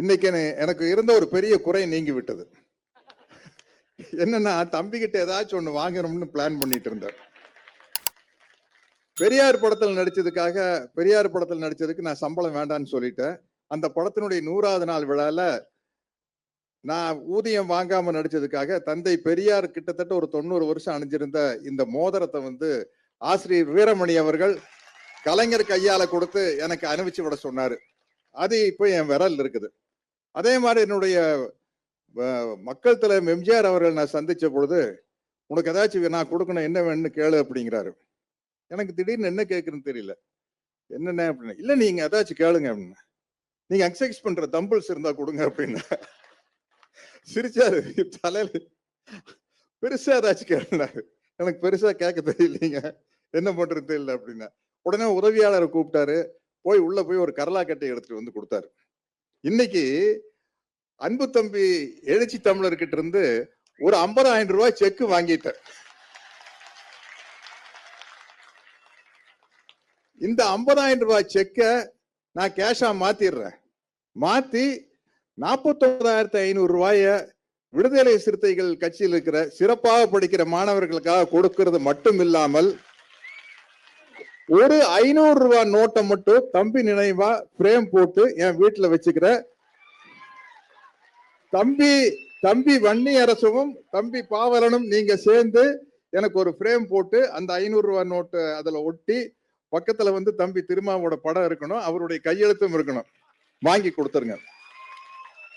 இன்னைக்கு எனக்கு இருந்த ஒரு பெரிய குறை நீங்கி விட்டது என்னன்னா தம்பிக்கிட்ட ஏதாச்சும் ஒண்ணு வாங்கணும்னு பிளான் பண்ணிட்டு இருந்தார் பெரியார் படத்தில் நடிச்சதுக்காக பெரியார் படத்தில் நடிச்சதுக்கு நான் சம்பளம் வேண்டாம்னு சொல்லிட்டேன். அந்த படத்தினுடைய நூறாவது நாள் விழால நான் ஊதியம் வாங்காம நடிச்சதுக்காக தந்தை பெரியார் கிட்டத்தட்ட ஒரு தொண்ணூறு வருஷம் அணிஞ்சிருந்த இந்த மோதிரத்தை வந்து ஆசிரியர் வீரமணி அவர்கள் கலைஞர் கையால கொடுத்து எனக்கு அனுப்பிச்சு விட சொன்னாரு. அது இப்போ என் விரல் இருக்குது. அதே மாதிரி என்னுடைய மக்கள் தலைவர் எம்ஜிஆர் அவர்கள் நான் சந்திச்ச பொழுது உனக்கு ஏதாச்சும் நான் கொடுக்கணும் என்ன வேணும்னு கேளு அப்படிங்கிறாரு. எனக்கு திடீர்னு என்ன கேட்குறேன்னு தெரியல. என்னென்ன அப்படின்னு. இல்லை நீங்க ஏதாச்சும் கேளுங்க அப்படின்னு. நீங்க எக்ஸசைஸ் பண்ற தம்பிள்ஸ் இருந்தா கொடுங்க அப்படின்னு. சிரிச்சாரு. தலையில பெருசா ஏதாச்சும் கேளுனாரு எனக்கு பெருசா கேட்க தெரியலீங்க. என்ன பண்றது தெரியல அப்படின்னா. உடனே உதவியாளரை கூப்பிட்டாரு. போய் உள்ள போய் ஒரு கரலா கட்டையை எடுத்துட்டு வந்து கொடுத்தாரு. இன்னைக்கு அன்பு தம்பி எழுச்சி தமிழர்கிட்ட இருந்து ஒரு ஐம்பதாயிரம் ரூபாய் செக் வாங்கிட்டேன் இந்த ஐம்பதாயிரம் ரூபாய் செக்கை நான் கேஷா மாத்திடுறேன். மாத்தி நாற்பத்தொன்பதாயிரத்தி ஐநூறு ரூபாய விடுதலை சிறுத்தைகள் கட்சியில் இருக்கிற சிறப்பாக படிக்கிற மாணவர்களுக்காக கொடுக்கிறது மட்டும் இல்லாமல் ஒரு ஐநூறு ரூபாய் நோட்டை மட்டும் தம்பி நினைவா பிரேம் போட்டு என் வீட்டுல வச்சுக்கிற தம்பி தம்பி வன்னி அரசும் தம்பி பாவலனும் நீங்க சேர்ந்து எனக்கு ஒரு ஃப்ரேம் போட்டு அந்த ஐநூறு ரூபாய் நோட்டு அதுல ஒட்டி பக்கத்துல வந்து தம்பி திருமாவோட படம் இருக்கணும் அவருடைய கையெழுத்தும் இருக்கணும். வாங்கி கொடுத்துருங்க.